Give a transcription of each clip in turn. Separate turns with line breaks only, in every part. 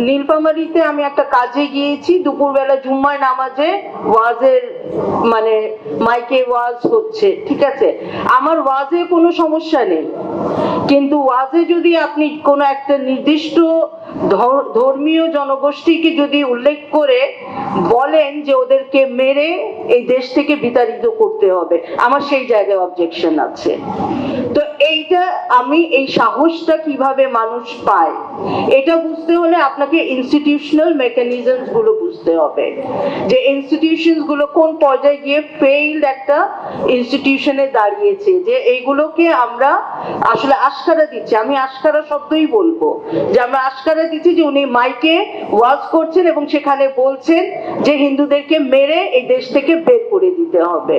নীলফামারীতে আমি একটা কাজে গিয়েছি, দুপুরবেলা জুম্মায় নামাজে ওয়াজের মানে মাইকে ওয়াজ হচ্ছে, ঠিক আছে? আমার ওয়াজে কোনো সমস্যা নেই। কিন্তু ওয়াজে যদি আপনি কোনো একটা নির্দিষ্ট ধর্মীয় জনগোষ্ঠীকে যদি উল্লেখ করে বলেন যে ওদেরকে মেরে এই দেশ থেকে বিতাড়িত করতে হবে, আমার সেই জায়গায় অবজেকশন আছে। তো এইটা আমি, এই সাহসটা কীভাবে মানুষ পায়, এটা বুঝতে হলে আপনাকে ইনস্টিটিউশনাল মেকানিজমসগুলো বুঝতে হবে। যে ইনস্টিটিউশনসগুলো কোন পর্যায়ে গিয়ে ফেইল্ড একটা ইনস্টিটিউশনে দাঁড়িয়েছে, যে এইগুলোকে আমরা আসলে আশকারা দিচ্ছি। আমি আশকারা শব্দই বলব যে আমরা আশকারা দিচ্ছি যে উনি মাইকে ওয়াজ করছেন এবং সেখানে বলছেন যে হিন্দুদেরকে মেরে এই দেশ থেকে বের করে দিতে হবে।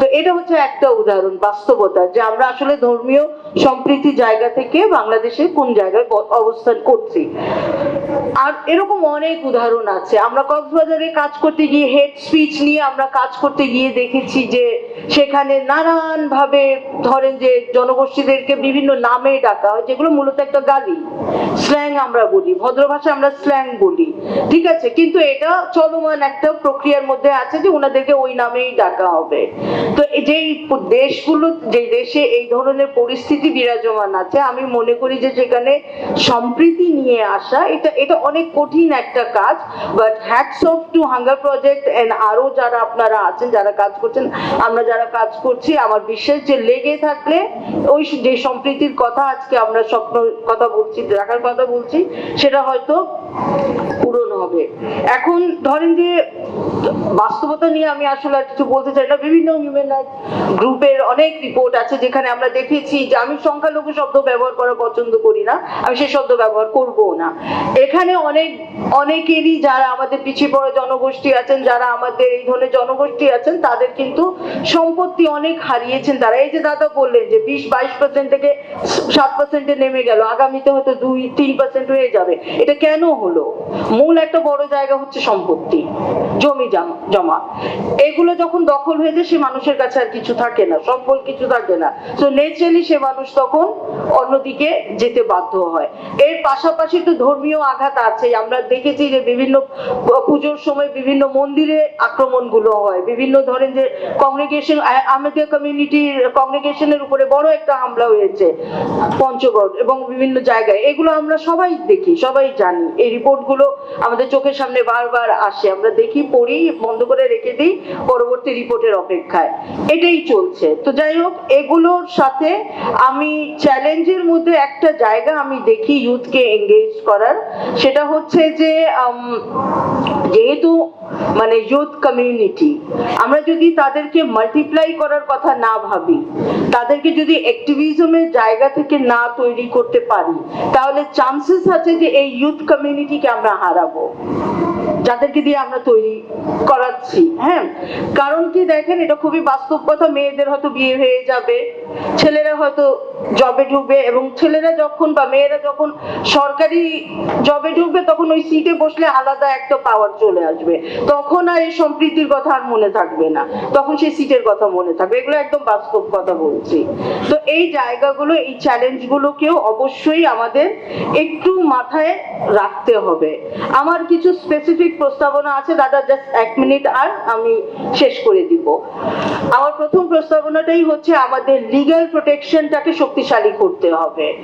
তো এটা হচ্ছে একটা উদাহরণ বাস্তবতা যে আমরা আসলে ধর্মীয় সম্প্রীতি জায়গা থেকে বাংলাদেশে কোন জায়গায় অবস্থান করছি। আর এরকম অনেক উদাহরণ আছে। আমরা কক্সবাজারে কাজ করতে গিয়ে হেড স্পিচ নিয়ে আমরা কাজ করতে গিয়ে দেখেছি যে সেখানে নানান ভাবে ধরেন যে জনগোষ্ঠীদেরকে বিভিন্ন নামে ডাকা হয়, যেগুলো মূলত একটা গালি। স্ল্যাং আমরা বলি, ভদ্র আমরা স্ল্যাং বলি, ঠিক আছে? কিন্তু এটা চলমান একটা প্রক্রিয়ার মধ্যে আছে যে ওনাদেরকে ওই নামেই ডাকা হবে। তো দেশগুলো যে দেশে এই ধরনের পরিস্থিতি বিরাজমান আছে, আমি মনে করি যে সেখানে সম্প্রীতি নিয়ে আসা, এটা এটা অনেক কঠিন একটা কাজ but hats off to hunger project and আরও যারা আপনারা আছেন, যারা কাজ করছেন, আমরা যারা কাজ করছি, আমার বিশ্বাস যে লেগে থাকলে ওই যে সম্প্রীতির কথা আজকে আমরা স্বপ্ন, কথা বলছি দেখার কথা বলছি সেটা হয়তো পূরণ হবে। এখন ধরেন যে বাস্তবতা নিয়ে আমি আসলে কিছু বলতে চাই না। বিভিন্ন হিউম্যান গ্রুপের অনেক রিপোর্ট আছে যেখানে আমরা দেখেছি যে আমি সংখ্যালঘু শব্দ ব্যবহার করা পছন্দ করি না, আমি শব্দ ব্যবহার করব না। এখানে অনেক, অনেকেরই যারা আমাদের পিছিয়ে পড়া জনগোষ্ঠী আছেন, যারা আমাদের এই ধরনের জনগোষ্ঠী আছেন, তাদের কিন্তু সম্পত্তি অনেক হারিয়েছেন তারা। এই যে দাদা বললেন যে বিশ, বাইশ পার্সেন্ট থেকে সাত পার্সেন্টে নেমে গেল, আগামীতে হয়তো দুই, তিন পার্সেন্ট হয়ে যাবে। এটা কেন হলো? মূল একটা বড় জায়গা হচ্ছে সম্পত্তি, জমি জাম- এগুলো যখন দখল হয়ে যায়, সে মানুষের কাছে আর কিছু থাকে না, সম্বল কিছু থাকে না। তো নেচারালি সে মানুষ তখন অন্যদিকে যেতে বাধ্য হয়। এর পাশাপাশি তো ধর্মীয় আঘাত আছে। আমরা দেখেছি যে বিভিন্ন পুজোর সময় বিভিন্ন মন্দিরে আক্রমণগুলো হয়। বিভিন্ন ধরেন যে কংগ্রেগেশন আমাদের কমিউনিটির কংগ্রেগেশনের উপরে বড় একটা হামলা হয়েছে, পঞ্চগড় এবং বিভিন্ন জায়গায়। এগুলো আমরা সবাই দেখি, সবাই জানি। এই রিপোর্টগুলো আমাদের চোখের সামনে বারবার আসে। আমরা দেখি, পড়ি বন্ধ করে রেখে দিই পরবর্তী রিপোর্টের অপেক্ষায়। এটাই চলছে। তো যাই হোক, এগুলোর সাথে আমি চ্যালেঞ্জের মধ্যে একটা জায়গা আমি দেখি ইউথকে এঙ্গেজ করার। সেটা হচ্ছে যে যেহেতু মানে ইউথ কমিউনিটি আমরা যদি তাদেরকে মাল্টিপ্লাই করার কথা না ভাবি, তাদেরকে যদি অ্যাক্টিভিজমের জায়গা থেকে না তৈরি করতে পারি, তাহলে চান্সেস আছে যে এই ইউথ কমিউনিটিকে আমরা হারাবো। যাদেরকে দিয়ে আমরা তৈরি করাচ্ছি হ্যাঁ? কারণ কি দেখেন, এটা খুবই বাস্তব কথা, মেয়েদের হয়তো বিয়ে হয়ে যাবে, ছেলেরা হয়তো জবে ঢুকবে এবং ছেলেরা যখন বা মেয়েরা যখন সরকারি জবে ঢুকবে, তখন ওই সিটে বসলে আলাদা একটা পাওয়ার চলে আসবে। তখন আর এই সম্প্রীতির কথা আর মনে থাকবে না। তখন সেই সিটের কথা মনে থাকবে। এগুলো একদম বাস্তব কথা বলছি। তো এই জায়গাগুলো, এই চ্যালেঞ্জগুলোকেও অবশ্যই আমাদের একটু মাথায় রাখতে হবে। আমার কিছু স্পেসিফিক প্রস্তাবনা আছে, দাদা জাস্ট এক মিনিট আর আমি শেষ করে দিব। আমার প্রথম প্রস্তাবনাটাই হচ্ছে আমাদের লিগ্যাল প্রোটেকশনটাকে শক্তিশালী করতে হবে।